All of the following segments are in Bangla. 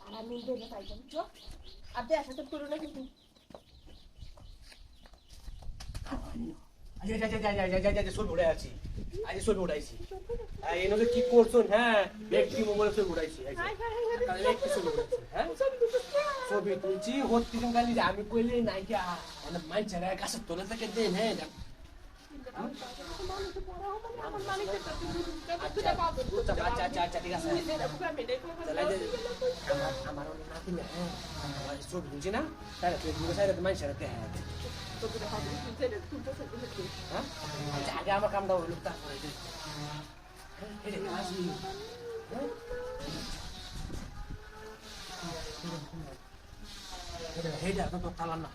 আর আমি আর দেখ করো না কিন্তু কি করছুন? হ্যাঁ ব্যক্তি মোবাইলে ছবি উড়াইছি। হ্যাঁ? ছবি তুলছি হচ্ছে খালি আমি কইলে নাই কি মাই ছেড়ে গাছের তোলে থেকে দেন হ্যাঁ আচ্ছা আচ্ছা আচ্ছা ঠিক আছে। তাহলে যে আমার নাতি না হ্যাঁ ছবি তুলছি না তাহলে তুই সাইডে মাই ছেড়ে দে হ্যাঁ হ্যাঁ। আগে আমার কামটা হইল তারপরে হেডা তো তালান না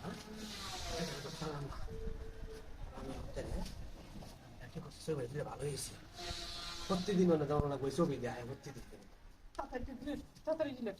ভালো হয়েছে প্রতিদিন মানে যেমন লাগবে ছবি দেয় প্রতিদিন তাড়াতাড়ি delete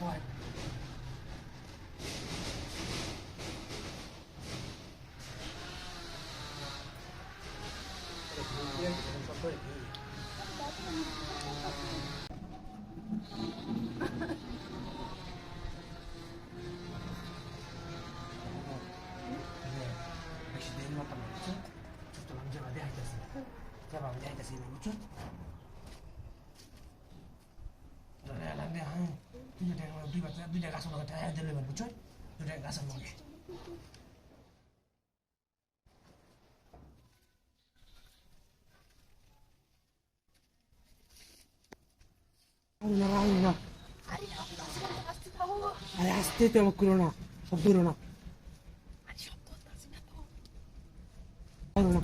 はい。Tamam, bir dakika seni uçur. দুইটা দুইটা গাছের লগে টায়ার দিলে বুঝছো দুইটা গাছের লগে আল্লাহ আল্লাহ আরে আসতে তো আমার করো না সব ধরো না করো না